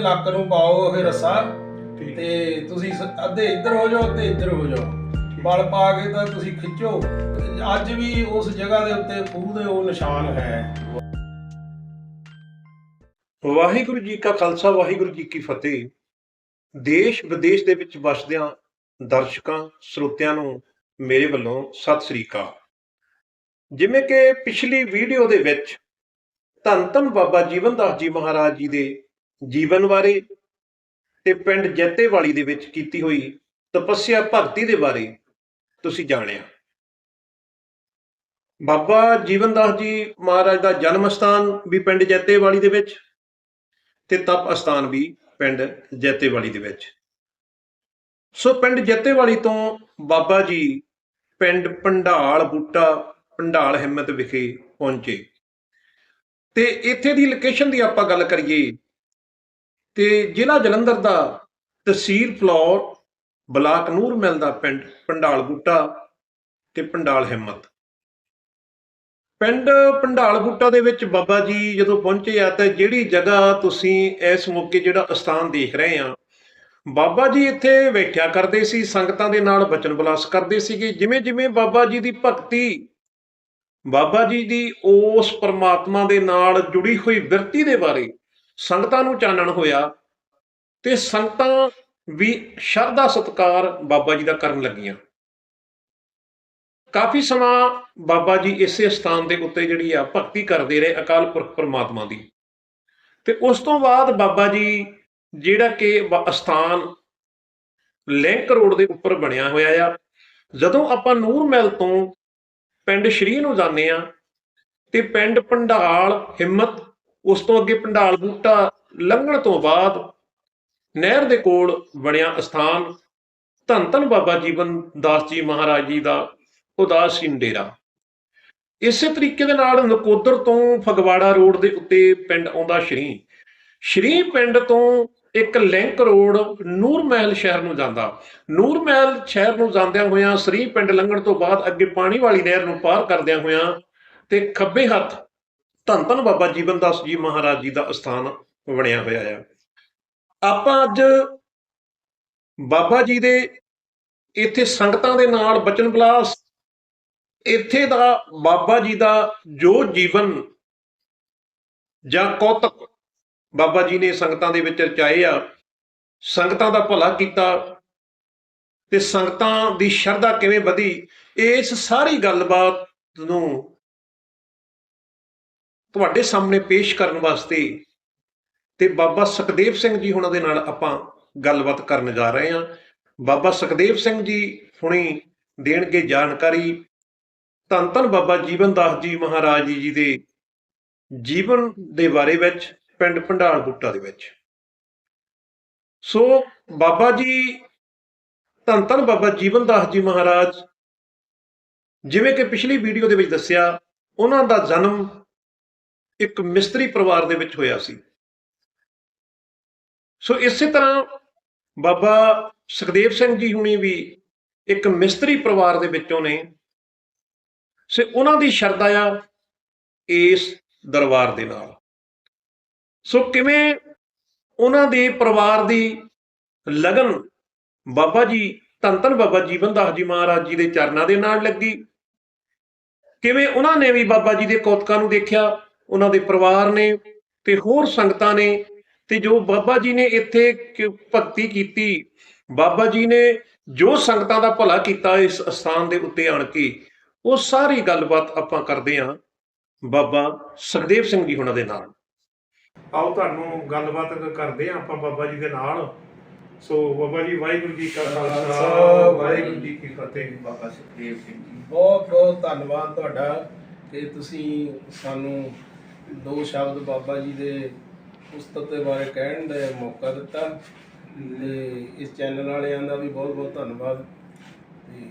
ਲੱਕ ਨੂੰ ਪਾਓ ਇਹ ਰੱਸਾ। ਤੇ ਤੁਸੀਂ ਸ- ਅੱਧੇ ਇੱਧਰ ਹੋ ਜਾਓ ਤੇ ਇੱਧਰ ਹੋ ਜਾਓ। ਬਲ ਪਾ ਕੇ ਤਾਂ ਤੁਸੀਂ ਖਿੱਚੋ। ਅੱਜ ਵੀ ਉਸ ਜਗ੍ਹਾ ਦੇ ਉੱਤੇ ਖੂਹ ਦੇ ਉਹ ਨਿਸ਼ਾਨ ਹੈ। ਵਾਹਿਗੁਰੂ ਜੀ ਕਾ ਖਾਲਸਾ ਵਾਹਿਗੁਰੂ ਜੀ ਕੀ ਫਤਿਹ। ਦੇਸ਼ ਵਿਦੇਸ਼ ਦੇ ਵਿੱਚ ਵਸਦਿਆਂ ਦਰਸ਼ਕਾਂ ਸਰੋਤਿਆਂ ਨੂੰ ਮੇਰੇ ਵੱਲੋਂ ਸਤਿ ਸ੍ਰੀ ਅਕਾਲ। ਜਿਵੇਂ ਕਿ ਪਿਛਲੀ ਵੀਡੀਓ ਦੇ ਵਿੱਚ ਧੰਨ ਧੰਨ ਬਾਬਾ ਜੀਵਨਦਾਸ ਜੀ ਮਹਾਰਾਜ ਜੀ ਦੇ ਜੀਵਨ ਬਾਰੇ ਤੇ ਪਿੰਡ ਜੈਤੇਵਾਲੀ ਦੇ ਵਿੱਚ ਕੀਤੀ ਹੋਈ ਤਪੱਸਿਆ ਭਗਤੀ ਦੇ ਬਾਰੇ ਤੁਸੀਂ ਜਾਣਿਆ। ਬਾਬਾ ਜੀਵਨਦਾਸ ਜੀ ਮਹਾਰਾਜ ਦਾ ਜਨਮ ਸਥਾਨ ਵੀ ਪਿੰਡ ਜੈਤੇਵਾਲੀ ਦੇ ਵਿੱਚ ਤੇ ਤਪ ਅਸਥਾਨ ਵੀ ਪਿੰਡ ਜੈਤੇਵਾਲੀ ਦੇ ਵਿੱਚ। ਸੋ ਪਿੰਡ ਜੈਤੇਵਾਲੀ ਤੋਂ ਬਾਬਾ ਜੀ ਪਿੰਡ ਪੰਡਾਲ ਬੂਟਾ ਪੰਡਾਲ ਹਿੰਮਤ ਵਿਖੇ ਪਹੁੰਚੇ। ਤੇ ਇੱਥੇ ਦੀ ਲੋਕੇਸ਼ਨ ਦੀ ਆਪਾਂ ਗੱਲ ਕਰੀਏ ਤੇ ਜ਼ਿਲ੍ਹਾ ਜਲੰਧਰ ਦਾ ਤਹਿਸੀਲ ਫਲੌਰ, ਬਲਾਕ ਨੂਰਮਹਿਲ ਦਾ ਪਿੰਡ, ਪੰਡਾਲ ਬੂਟਾ ਤੇ ਪੰਡਾਲ ਹਿੰਮਤ। ਪਿੰਡ ਪੰਡਾਲ ਬੂਟਾ ਦੇ ਵਿੱਚ ਬਾਬਾ ਜੀ ਜਦੋਂ ਪਹੁੰਚੇ ਆ ਤਾਂ ਜਿਹੜੀ ਜਗ੍ਹਾ ਤੁਸੀਂ ਇਸ ਮੌਕੇ ਜਿਹੜਾ ਅਸਥਾਨ ਦੇਖ ਰਹੇ ਆ, ਬਾਬਾ ਜੀ ਇੱਥੇ ਬੈਠਿਆ ਕਰਦੇ ਸੀ, ਸੰਗਤਾਂ ਦੇ ਨਾਲ ਬਚਨ ਬਲਾਸ ਕਰਦੇ ਸੀਗੇ। ਜਿਵੇਂ ਜਿਵੇਂ ਬਾਬਾ ਜੀ ਦੀ ਭਗਤੀ, ਬਾਬਾ ਜੀ ਦੀ ਉਸ ਪਰਮਾਤਮਾ ਦੇ ਨਾਲ ਜੁੜੀ ਹੋਈ ਬਿਰਤੀ ਦੇ ਬਾਰੇ ਸੰਗਤਾਂ ਨੂੰ ਚਾਨਣ ਹੋਇਆ ਤੇ ਸੰਗਤਾਂ ਵੀ ਸ਼ਰਧਾ ਸਤਕਾਰ ਬਾਬਾ ਜੀ ਦਾ ਕਰਨ ਲੱਗੀਆਂ। ਕਾਫੀ ਸਮਾਂ ਬਾਬਾ ਜੀ ਇਸੇ ਸਥਾਨ ਦੇ ਉੱਤੇ ਜਿਹੜੀ ਆ ਭਗਤੀ ਕਰਦੇ ਰਹੇ ਅਕਾਲ ਪੁਰਖ ਪਰਮਾਤਮਾ ਦੀ। ਤੇ ਉਸ ਤੋਂ ਬਾਅਦ ਬਾਬਾ ਜੀ ਜਿਹੜਾ ਕਿ ਬ- ਅਸਥਾਨ ਲਿੰਕ ਰੋਡ ਦੇ ਉੱਪਰ ਬਣਿਆ ਹੋਇਆ ਆ, ਜਦੋਂ ਆਪਾਂ ਨੂਰ ਮਹਿਲ ਤੋਂ ਪਿੰਡ ਸ਼੍ਰੀ ਨੂੰ ਜਾਂਦੇ ਆ ਤੇ ਪਿੰਡ ਪੰਡਾਲ ਹਿੰਮਤ ਉਸ ਤੋਂ ਅੱਗੇ ਪੰਡਾਲ ਬੂਟਾ ਲੰਘਣ ਤੋਂ ਬਾਅਦ ਨਹਿਰ ਦੇ ਕੋਲ ਬਣਿਆ ਅਸਥਾਨ ਧੰਨ ਧੰਨ ਬਾਬਾ ਜੀਵਨ ਦਾਸ ਜੀ ਮਹਾਰਾਜ ਜੀ ਦਾ ਉਦਾਸੀਨ ਡੇਰਾ। ਇਸੇ ਤਰੀਕੇ ਦੇ ਨਾਲ ਨਕੋਦਰ ਤੋਂ ਫਗਵਾੜਾ ਰੋਡ ਦੇ ਉੱਤੇ ਪਿੰਡ ਆਉਂਦਾ ਸ਼੍ਰੀ। ਸ਼੍ਰੀ ਪਿੰਡ ਤੋਂ ਇੱਕ ਲਿੰਕ ਰੋਡ ਨੂਰ ਮਹਿਲ ਸ਼ਹਿਰ ਨੂੰ ਜਾਂਦਾ। ਨੂਰ ਮਹਿਲ ਸ਼ਹਿਰ ਨੂੰ ਜਾਂਦਿਆਂ ਹੋਇਆਂ ਸ਼੍ਰੀ ਪਿੰਡ ਲੰਘਣ ਤੋਂ ਬਾਅਦ ਅੱਗੇ ਪਾਣੀ ਵਾਲੀ ਨਹਿਰ ਨੂੰ ਪਾਰ ਕਰਦਿਆਂ ਹੋਇਆਂ ਤੇ ਖੱਬੇ ਹੱਥ ਧੰਨ ਧੰਨ ਬਾਬਾ ਜੀਵਨ ਦਾਸ ਜੀ ਮਹਾਰਾਜ ਜੀ ਦਾ ਅਸਥਾਨ ਬਣਿਆ ਹੋਇਆ ਆ। ਆਪਾਂ ਅੱਜ ਬਾਬਾ ਜੀ ਦੇ ਇੱਥੇ ਸੰਗਤਾਂ ਦੇ ਨਾਲ ਬਚਨ ਪਲਾਸ ਇੱਥੇ ਦਾ ਬਾਬਾ ਜੀ ਦਾ ਜੋ ਜੀਵਨ ਜਾਂ ਕੌਤਕ ਬਾਬਾ ਜੀ ਨੇ ਸੰਗਤਾਂ ਦੇ ਵਿੱਚ ਰਚਾਏ ਆ, ਸੰਗਤਾਂ ਦਾ ਭਲਾ ਕੀਤਾ ਤੇ ਸੰਗਤਾਂ ਦੀ ਸ਼ਰਧਾ ਕਿਵੇਂ ਵਧੀ, ਇਸ ਸਾਰੀ ਗੱਲਬਾਤ ਨੂੰ ਤੁਹਾਡੇ ਸਾਹਮਣੇ ਪੇਸ਼ ਕਰਨ ਵਾਸਤੇ ਤੇ ਬਾਬਾ ਸੁਖਦੇਵ ਸਿੰਘ ਜੀ ਹੁਣਾਂ ਦੇ ਨਾਲ ਆਪਾਂ ਗੱਲਬਾਤ ਕਰਨ ਜਾ ਰਹੇ ਹਾਂ। ਬਾਬਾ ਸੁਖਦੇਵ ਸਿੰਘ ਜੀ ਹੁਣੀ ਦੇਣਗੇ ਜਾਣਕਾਰੀ। ਧੰਨ ਧੰਨ ਬਾਬਾ ਜੀਵਨ ਦਾਸ ਜੀ ਮਹਾਰਾਜ ਜੀ ਦੇ ਜੀਵਨ ਦੇ ਬਾਰੇ ਵਿੱਚ, ਪਿੰਡ ਭੰਡਾਲ ਬੁੱਟਾ ਦੇ ਵਿੱਚ। ਸੋ ਬਾਬਾ ਜੀ, ਧੰਨ ਧੰਨ ਬਾਬਾ ਜੀਵਨ ਦਾਸ ਜੀ ਮਹਾਰਾਜ, ਜਿਵੇਂ ਕਿ ਪਿਛਲੀ ਵੀਡੀਓ ਦੇ ਵਿੱਚ ਦੱਸਿਆ, ਉਹਨਾਂ ਦਾ ਜਨਮ ਇੱਕ ਮਿਸਤਰੀ ਪਰਿਵਾਰ ਦੇ ਵਿੱਚ ਹੋਇਆ ਸੀ। ਸੋ ਇਸੇ ਤਰ੍ਹਾਂ ਬਾਬਾ ਸੁਖਦੇਵ ਸਿੰਘ ਜੀ ਹੁਣੀ ਵੀ ਇੱਕ ਮਿਸਤਰੀ ਪਰਿਵਾਰ ਦੇ ਵਿੱਚੋਂ ਨੇ। ਸੇ ਉਹਨਾਂ ਦੀ ਸ਼ਰਧਾ ਆ ਇਸ ਦਰਬਾਰ ਦੇ ਨਾਲ। ਸੋ ਕਿਵੇਂ ਉਹਨਾਂ ਦੇ ਪਰਿਵਾਰ ਦੀ ਲਗਨ ਬਾਬਾ ਜੀ ਧੰਨ ਧੰਨ ਬਾਬਾ ਜੀਵਨ ਦਾਸ ਜੀ ਮਹਾਰਾਜ ਜੀ ਦੇ ਚਰਨਾਂ ਦੇ ਨਾਲ ਲੱਗੀ। ਕਿਵੇਂ ਉਹਨਾਂ ਨੇ ਵੀ ਬਾਬਾ ਜੀ ਦੇ ਕੌਤਕਾਂ ਨੂੰ ਦੇਖਿਆ ਉਹਨਾਂ ਦੇ ਪਰਿਵਾਰ ਨੇ ਤੇ ਹੋਰ ਸੰਗਤਾਂ ਨੇ ਤੇ ਜੋ ਬਾਬਾ ਜੀ ਨੇ ਇੱਥੇ ਭਗਤੀ ਕੀਤੀ ਬਾਬਾ ਜੀ ਨੇ ਜੋ ਸੰਗਤਾਂ ਦਾ ਭਲਾ ਕੀਤਾ ਇਸ ਸਥਾਨ ਦੇ ਉੱਤੇ ਆਣ ਕੇ ਉਹ ਸਾਰੀ ਗੱਲਬਾਤ ਆਪਾਂ ਕਰਦੇ ਹਾਂ ਬਾਬਾ ਸੁਖਦੇਵ ਸਿੰਘ ਜੀ ਹੁਣਾਂ ਦੇ ਨਾਲ। ਆਓ ਤੁਹਾਨੂੰ ਗੱਲਬਾਤ ਕਰਦੇ ਹਾਂ ਆਪਾਂ ਬਾਬਾ ਜੀ ਦੇ ਨਾਲ। ਸੋ ਬਾਬਾ ਜੀ ਵਾਹਿਗੁਰੂ ਜੀ ਕਾ ਖਾਲਸਾ, ਵਾਹਿਗੁਰੂ ਜੀ ਕੀ ਫਤਿਹ। ਬਾਬਾ ਸੁਖਦੇਵ ਸਿੰਘ ਜੀ ਬਹੁਤ ਬਹੁਤ ਧੰਨਵਾਦ ਤੁਹਾਡਾ ਕਿ ਤੁਸੀਂ ਸਾਨੂੰ ਦੋ ਸ਼ਬਦ ਬਾਬਾ ਜੀ ਦੇ ਪੁਸਤਕ ਦੇ ਬਾਰੇ ਕਹਿਣ ਦਾ ਮੌਕਾ ਦਿੱਤਾ। ਤੇ ਇਸ ਚੈਨਲ ਵਾਲਿਆਂ ਦਾ ਵੀ ਬਹੁਤ ਬਹੁਤ ਧੰਨਵਾਦ। ਤੇ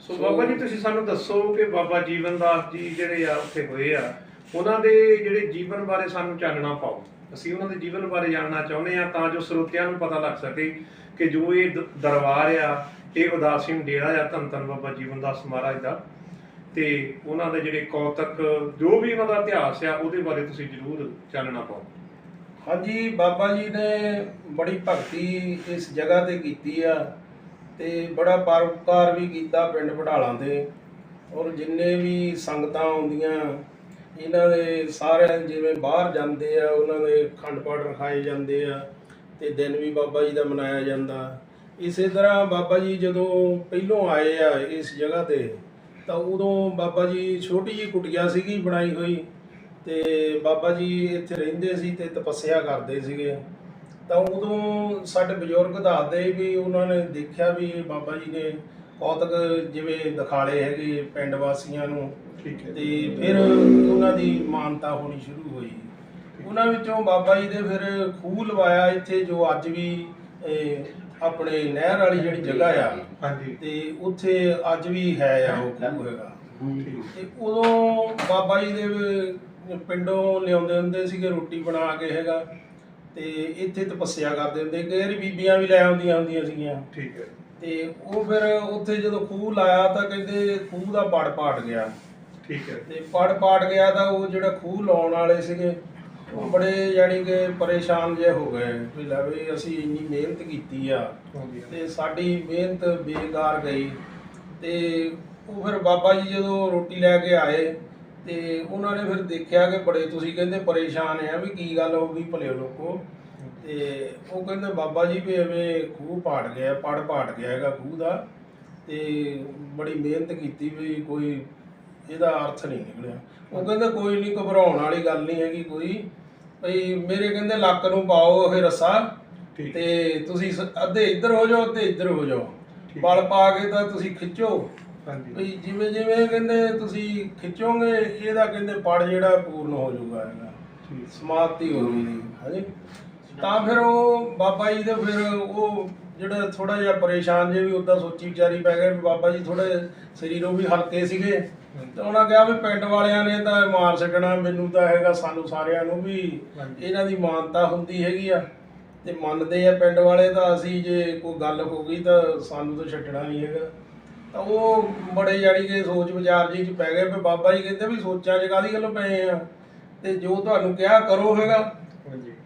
ਸੋ ਬਾਬਾ ਜੀ, ਤੁਸੀਂ ਸਾਨੂੰ ਦੱਸੋ ਕਿ ਬਾਬਾ ਜੀਵਨ ਦਾਸ ਜੀ ਜਿਹੜੇ ਆ, ਉੱਥੇ ਹੋਏ ਆ, ਉਹਨਾਂ ਦੇ ਜਿਹੜੇ ਜੀਵਨ ਬਾਰੇ ਸਾਨੂੰ ਚਾਨਣਾ ਪਾਓ। ਅਸੀਂ ਉਹਨਾਂ ਦੇ ਜੀਵਨ ਬਾਰੇ ਜਾਣਨਾ ਚਾਹੁੰਦੇ ਆ ਤਾਂ ਜੋ ਸਰੋਤਿਆਂ ਨੂੰ ਪਤਾ ਲੱਗ ਸਕੇ ਕਿ ਜੋ ਇਹ ਦਰਬਾਰ ਆ, ਇਹ ਉਦਾਸੀਨ ਡੇਰਾ ਆ ਧੰਨ ਧੰਨ ਬਾਬਾ ਜੀਵਨ ਦਾਸ ਮਹਾਰਾਜ ਦਾ। ਤੇ ਉਹਨਾਂ ਦੇ ਜਿਹੜੇ ਕੌਤਕ, ਜੋ ਵੀ ਉਹਨਾਂ ਦਾ ਇਤਿਹਾਸ ਆ, ਉਹਦੇ ਬਾਰੇ ਤੁਸੀਂ ਜ਼ਰੂਰ ਚਾਨਣਾ ਪਾਓ। ਹਾਂਜੀ, ਬਾਬਾ ਜੀ ਨੇ ਬੜੀ ਭਗਤੀ ਇਸ ਜਗ੍ਹਾ ਤੇ ਕੀਤੀ ਆ ਤੇ ਬੜਾ ਪਰਉਪਕਾਰ ਵੀ ਕੀਤਾ ਪਿੰਡ ਵਢਾਲਾਂ ਦੇ ਔਰ ਜਿੰਨੇ ਵੀ ਸੰਗਤਾਂ ਆਉਂਦੀਆਂ, ਇਹਨਾਂ ਦੇ ਸਾਰੇ ਜਿਵੇਂ ਬਾਹਰ ਜਾਂਦੇ ਆ, ਉਹਨਾਂ ਦੇ ਖੰਡ ਪਾਠ ਰਖਾਏ ਜਾਂਦੇ ਆ ਤੇ ਦਿਨ ਵੀ ਬਾਬਾ ਜੀ ਦਾ ਮਨਾਇਆ ਜਾਂਦਾ। ਇਸੇ ਤਰ੍ਹਾਂ ਬਾਬਾ ਜੀ ਜਦੋਂ ਪਹਿਲੋਂ ਆਏ ਆ ਇਸ ਜਗ੍ਹਾ ਤੇ ਤਾਂ ਉਦੋਂ ਬਾਬਾ ਜੀ ਛੋਟੀ ਜਿਹੀ ਕੁਟੀਆ ਸੀਗੀ ਬਣਾਈ ਹੋਈ। ਤੇ ਬਾਬਾ ਜੀ ਇੱਥੇ ਰਹਿੰਦੇ ਸੀ ਤੇ ਤਪੱਸਿਆ ਕਰਦੇ ਸੀਗੇ। ਤਾਂ ਉਦੋਂ ਸਾਡੇ ਬਜ਼ੁਰਗ ਦੱਸਦੇ ਵੀ ਉਹਨਾਂ ਨੇ ਦੇਖਿਆ ਵੀ ਬਾਬਾ ਜੀ ਨੇ ਕੌਤਕ ਜਿਵੇਂ ਦਿਖਾਲੇ ਹੈਗੇ ਪਿੰਡ ਵਾਸੀਆਂ ਨੂੰ। ਠੀਕ ਤੇ ਫਿਰ ਉਹਨਾਂ ਦੀ ਮਾਨਤਾ ਹੋਣੀ ਸ਼ੁਰੂ ਹੋਈ। ਉਹਨਾਂ ਵਿੱਚੋਂ ਬਾਬਾ ਜੀ ਦੇ ਫਿਰ ਖੂਹ ਲਵਾਇਆ ਇੱਥੇ ਜੋ ਅੱਜ ਵੀ ਆਪਣੇ ਨਹਿਰ ਵਾਲੀ ਜਿਹੜੀ ਜਗ੍ਹਾ ਆ ਹਾਂਜੀ। ਤੇ ਉੱਥੇ ਅੱਜ ਵੀ ਹੈ ਆ ਉਹ ਖੂਹ ਹੈਗਾ। ਤੇ ਉਦੋਂ ਬਾਬਾ ਜੀ ਦੇ ਪਿੰਡੋਂ ਲਿਆਉਂਦੇ ਹੁੰਦੇ ਸੀਗੇ ਰੋਟੀ ਬਣਾ ਕੇ ਹੈਗਾ ਤੇ ਇੱਥੇ ਤਪੱਸਿਆ ਕਰਦੇ ਹੁੰਦੇ ਕਈ ਬੀਬੀਆਂ ਵੀ ਲੈ ਆਉਂਦੀਆਂ ਹੁੰਦੀਆਂ ਸੀਗੀਆਂ। ਠੀਕ ਹੈ। ਤੇ ਉਹ ਫਿਰ ਉੱਥੇ ਜਦੋਂ ਖੂਹ ਲਾਇਆ ਤਾਂ ਕਹਿੰਦੇ ਖੂਹ ਦਾ ਪੜ ਪਾਟ ਗਿਆ। ਠੀਕ ਹੈ। ਤੇ ਪੜ ਪਾਟ ਗਿਆ ਤਾਂ ਉਹ ਜਿਹੜਾ ਖੂਹ ਲਾਉਣ ਵਾਲੇ ਸੀਗੇ ਉਹ ਬੜੇ ਯਾਨੀ ਕਿ ਪਰੇਸ਼ਾਨ ਜੇ ਹੋ ਗਏ ਵੀ ਲੈ ਵੀ ਅਸੀਂ ਇੰਨੀ ਮਿਹਨਤ ਕੀਤੀ ਆ। ਤੇ ਸਾਡੀ ਮਿਹਨਤ ਬੇਕਾਰ ਗਈ। ਤੇ ਉਹ ਫਿਰ ਬਾਬਾ ਜੀ ਜਦੋਂ ਰੋਟੀ ਲੈ ਕੇ ਆਏ ਤੇ ਉਹਨਾਂ ਨੇ ਫਿਰ ਦੇਖਿਆ ਕਿ ਬੜੇ ਤੁਸੀਂ ਕਹਿੰਦੇ ਪਰੇਸ਼ਾਨ ਆ ਵੀ ਕੀ ਗੱਲ ਹੋ ਗਈ ਭਲੇ ਲੋਕੋ। ਤੇ ਉਹ ਕਹਿੰਦੇ ਬਾਬਾ ਜੀ ਵੀ ਐਵੇਂ ਖੂਹ ਪਾੜ ਗਿਆ ਪੜ ਪਾੜ ਗਿਆ ਹੈਗਾ ਖੂਹ ਦਾ। ਤੇ ਬੜੀ ਮਿਹਨਤ ਕੀਤੀ ਵੀ ਕੋਈ ਇਹਦਾ ਅਰਥ ਨਹੀਂ ਨਿਕਲਿਆ। ਉਹ ਕਹਿੰਦੇ ਕੋਈ ਨਹੀਂ ਘਬਰਾਉਣ ਵਾਲੀ ਗੱਲ ਨਹੀਂ ਹੈਗੀ ਕੋਈ। ਭਈ ਮੇਰੇ ਕਹਿੰਦੇ ਲੱਕ ਨੂੰ ਪਾਓ ਇਹ ਰੱਸਾ ਠੀਕ। ਤੇ ਤੁਸੀਂ ਸ- ਅੱਧੇ ਇੱਧਰ ਹੋ ਜਾਓ ਅੱਧੇ ਇੱਧਰ ਹੋ ਜਾਓ। ਠੀਕ। ਬਲ ਪਾ ਕੇ ਤਾਂ ਤੁਸੀਂ ਖਿੱਚੋ। ਹਾਂਜੀ। ਭਈ ਜਿਵੇਂ ਜਿਵੇਂ ਕਹਿੰਦੇ ਤੁਸੀਂ ਖਿੱਚੋਗੇ ਇਹਦਾ ਕਹਿੰਦੇ ਪੜ ਜਿਹੜਾ ਪੂਰਨ ਹੋ ਜਾਊਗਾ ਇਹਦਾ। ਠੀਕ। ਸਮਾਪਤੀ ਹੋ ਗਈ ਹਾਂਜੀ। ਤਾਂ ਫਿਰ ਉਹ ਬਾਬਾ ਜੀ ਦੇ ਫਿਰ ਉਹ ਜਿਹੜਾ ਥੋੜਾ ਜਿਹਾ ਪਰੇਸ਼ਾਨ ਜੇ ਵੀ ਉਦਾਂ ਸੋਚੀ ਵਿਚਾਰੀ ਪੈ ਗਏ ਵੀ ਬਾਬਾ ਜੀ ਥੋੜੇ ਸਰੀਰੋਂ ਵੀ ਹਲਕੇ ਸੀਗੇ। ਤੇ ਉਹਨਾਂ ਕਿਹਾ ਵੀ ਪਿੰਡ ਵਾਲਿਆਂ ਨੇ ਤਾਂ ਮਾਰ ਛੱਡਣਾ ਮੈਨੂੰ ਤਾਂ ਹੈਗਾ ਸਾਨੂੰ ਸਾਰਿਆਂ ਨੂੰ ਵੀ। ਇਹਨਾਂ ਦੀ ਮਾਨਤਾ ਹੁੰਦੀ ਹੈਗੀ ਆ। ਤੇ ਮੰਨਦੇ ਆ ਪਿੰਡ ਵਾਲੇ ਤਾਂ ਅਸੀਂ ਜੇ ਕੋਈ ਗੱਲ ਹੋ ਗਈ ਤਾਂ ਸਾਨੂੰ ਤਾਂ ਛੱਡਣਾ ਨਹੀਂ ਹੈਗਾ। ਤਾਂ ਉਹ ਬੜੇ ਜਾਣੀ ਕਿ ਸੋਚ ਵਿਚਾਰ ਜੀ ਚ ਪੈ ਗਏ ਵੀ ਬਾਬਾ ਜੀ ਕਹਿੰਦੇ ਵੀ ਸੋਚਾਂ ਚ ਕਾਹਦੀ ਗੱਲ ਪਏ ਆ। ਤੇ ਜੋ ਤੁਹਾਨੂੰ ਕਿਹਾ ਕਰੋ ਹੈਗਾ।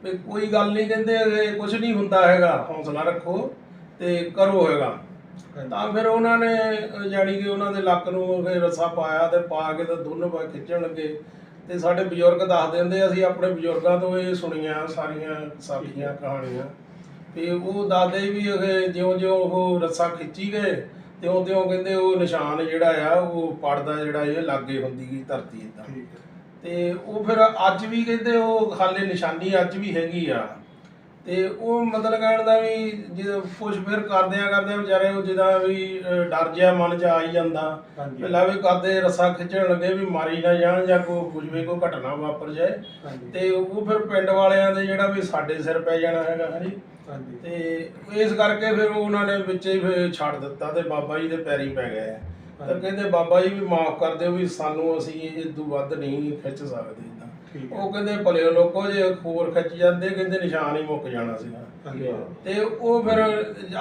ਵੀ ਕੋਈ ਗੱਲ ਨਹੀਂ ਕਹਿੰਦੇ ਕੁਝ ਨਹੀਂ ਹੁੰਦਾ ਹੈਗਾ। ਹੌਸਲਾ ਰੱਖੋ। ਤੇ ਕਰੋ ਹੈਗਾ। ਤਾਂ ਫਿਰ ਉਹਨਾਂ ਨੇ ਜਾਣੀ ਕਿ ਉਹਨਾਂ ਦੇ ਲੱਕ ਨੂੰ ਫਿਰ ਰੱਸਾ ਪਾਇਆ ਤੇ ਪਾ ਕੇ ਤਾਂ ਦੋਨੋਂ ਪਾ ਖਿੱਚਣ ਲੱਗੇ। ਤੇ ਸਾਡੇ ਬਜ਼ੁਰਗ ਦੱਸਦੇ ਹੁੰਦੇ ਅਸੀਂ ਆਪਣੇ ਬਜ਼ੁਰਗਾਂ ਤੋਂ ਇਹ ਸੁਣੀਆਂ ਸਾਰੀਆਂ ਸਾਖੀਆਂ ਕਹਾਣੀਆਂ। ਤੇ ਉਹ ਦਾਦੇ ਵੀ ਇਹ ਜਿਉਂ-ਜਿਉਂ ਉਹ ਰੱਸਾ ਖਿੱਚੀ ਗਏ ਤਿਉਂ-ਤਿਉਂ ਕਹਿੰਦੇ ਉਹ ਨਿਸ਼ਾਨ ਜਿਹੜਾ ਆ ਉਹ ਪੜਦਾ ਜਿਹੜਾ ਇਹ ਲਾਗੇ ਹੁੰਦੀ ਗਈ ਧਰਤੀ ਇਦਾਂ ਤੇ ਉਹ ਫਿਰ ਅੱਜ ਵੀ ਕਹਿੰਦੇ ਉਹ ਹਾਲੇ ਨਿਸ਼ਾਨੀ ਅੱਜ ਵੀ ਹੈਗੀ ਆ। ਤੇ ਉਹ ਮਤਲਬ ਕਹਿਣ ਦਾ ਵੀ ਜਦੋਂ ਪੁੱਛ ਫਿਰ ਕਰਦਿਆਂ ਕਰਦਿਆਂ ਵਿਚਾਰੇ ਉਹ ਜਿੱਦਾਂ ਵੀ ਅਹ, ਡਰ ਜਿਹਾ ਮਨ ਚ ਆ ਹੀ ਜਾਂਦਾ। ਹਾਂਜੀ। ਪਹਿਲਾਂ ਵੀ ਕਰਦੇ ਰੱਸਾ ਖਿੱਚਣ ਲੱਗੇ ਵੀ ਮਾਰੀ ਨਾ ਜਾਣ ਜਾਂ ਕੋਈ ਕੁਝ ਵੀ ਕੋਈ ਘਟਨਾ ਵਾਪਰ ਜਾਏ। ਹਾਂਜੀ। ਤੇ ਉਹ ਫਿਰ ਪਿੰਡ ਵਾਲਿਆਂ ਦੇ ਜਿਹੜਾ ਵੀ ਸਾਡੇ ਸਿਰ ਪੈ ਜਾਣਾ ਹੈਗਾ ਹਾਂਜੀ ਹਾਂਜੀ। ਤੇ ਇਸ ਕਰਕੇ ਫਿਰ ਉਹਨਾਂ ਨੇ ਵਿੱਚੇ ਹੀ ਫਿਰ ਛੱਡ ਦਿੱਤਾ ਤੇ ਬਾਬਾ ਜੀ ਦੇ ਪੈਰੀ ਪੈ ਗਏ। ਤਾਂ ਕਹਿੰਦੇ ਬਾਬਾ ਜੀ ਵੀ ਮਾਫ ਕਰ ਦਿਓ ਵੀ ਸਾਨੂੰ ਅਸੀਂ ਇਹ ਤੋਂ ਵੱਧ ਨਹੀਂ ਖਿੱਚ ਸਕਦੇ। ਠੀਕ ਹੈ। ਉਹ ਕਹਿੰਦੇ ਭਲੇ ਲੋਕੋ ਜੇ ਖੋਰ ਖਿੱਚ ਜਾਂਦੇ ਕਹਿੰਦੇ ਨਿਸ਼ਾਨ ਹੀ ਮੁੱਕ ਜਾਣਾ ਸੀਗਾ। ਹਾਂਜੀ। ਤੇ ਉਹ ਫਿਰ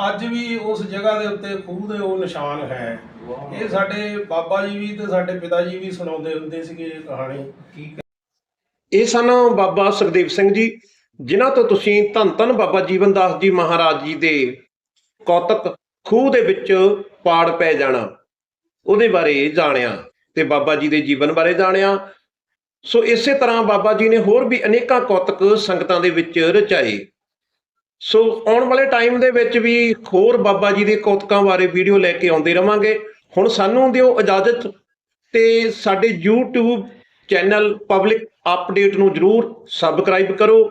ਅੱਜ ਵੀ ਉਸ ਜਗ੍ਹਾ ਦੇ ਉੱਤੇ ਖੂਹ ਦੇ ਉਹ ਨਿਸ਼ਾਨ ਹੈ। ਇਹ ਸਾਡੇ ਬਾਬਾ ਜੀ ਵੀ ਤੇ ਸਾਡੇ ਪਿਤਾ ਜੀ ਵੀ ਸੁਣਾਉਂਦੇ ਹੁੰਦੇ ਸੀਗੇ ਇਹ ਕਹਾਣੀ। ਇਹ ਸਨ ਬਾਬਾ ਸੁਖਦੇਵ ਸਿੰਘ ਜੀ ਜਿਨ੍ਹਾਂ ਤੋਂ ਤੁਸੀਂ ਧੰਨ ਧੰਨ ਬਾਬਾ ਜੀਵਨ ਦਾਸ ਜੀ ਮਹਾਰਾਜ ਜੀ ਦੇ ਕੌਤਕ ਖੂਹ ਦੇ ਵਿੱਚ ਪਾੜ ਪੈ ਜਾਣਾ। ਉਹਦੇ ਬਾਰੇ ਜਾਣਿਆ ਤੇ ਬਾਬਾ ਜੀ ਦੇ ਜੀਵਨ ਬਾਰੇ ਜਾਣਿਆ ਸੋ ਇਸੇ ਤਰ੍ਹਾਂ ਬਾਬਾ ਜੀ ਨੇ ਹੋਰ ਵੀ ਅਨੇਕਾਂ ਕੌਤਕ ਸੰਗਤਾਂ ਦੇ ਵਿੱਚ ਰਚਾਏ। ਸੋ ਆਉਣ ਵਾਲੇ ਟਾਈਮ ਦੇ ਵਿੱਚ ਵੀ ਹੋਰ ਬਾਬਾ ਜੀ ਦੇ ਕੌਤਕਾਂ ਬਾਰੇ ਵੀਡੀਓ ਲੈ ਕੇ ਆਉਂਦੇ ਰਵਾਂਗੇ। ਹੁਣ ਸਾਨੂੰ ਦਿਓ ਇਜਾਜ਼ਤ ਤੇ ਸਾਡੇ YouTube ਚੈਨਲ ਪਬਲਿਕ ਅਪਡੇਟ ਨੂੰ ਜਰੂਰ ਸਬਸਕ੍ਰਾਈਬ ਕਰੋ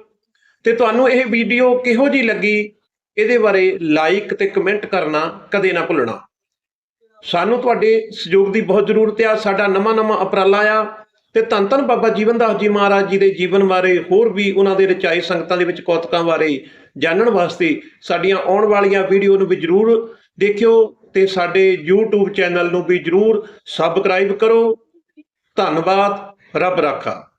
ਤੇ ਤੁਹਾਨੂੰ ਇਹ ਵੀਡੀਓ ਕਿਹੋ ਜੀ ਲੱਗੀ ਇਹਦੇ ਬਾਰੇ ਲਾਈਕ ਤੇ ਕਮੈਂਟ ਕਰਨਾ ਕਦੇ ਨਾ ਭੁੱਲਣਾ। ਸਾਨੂੰ ਤੁਹਾਡੇ ਸਹਿਯੋਗ ਦੀ ਬਹੁਤ ਜ਼ਰੂਰਤ ਆ। ਸਾਡਾ ਨਵਾਂ ਨਵਾਂ ਉਪਰਾਲਾ ਆ। ਤੇ ਧੰਨ ਧੰਨ ਬਾਬਾ ਜੀਵਨ ਦਾਸ ਜੀ ਮਹਾਰਾਜ ਜੀ ਦੇ ਜੀਵਨ ਬਾਰੇ ਹੋਰ ਵੀ ਉਹਨਾਂ ਦੇ ਰਚਾਈ ਸੰਗਤਾਂ ਦੇ ਵਿੱਚ ਕੌਤਕਾਂ ਬਾਰੇ ਜਾਣਨ ਵਾਸਤੇ ਸਾਡੀਆਂ ਆਉਣ ਵਾਲੀਆਂ ਵੀਡੀਓ ਨੂੰ ਵੀ ਜਰੂਰ ਦੇਖਿਓ ਤੇ ਸਾਡੇ YouTube ਚੈਨਲ ਨੂੰ ਵੀ ਜਰੂਰ ਸਬਸਕ੍ਰਾਈਬ ਕਰੋ। ਧੰਨਵਾਦ। ਰੱਬ ਰਾਖਾ।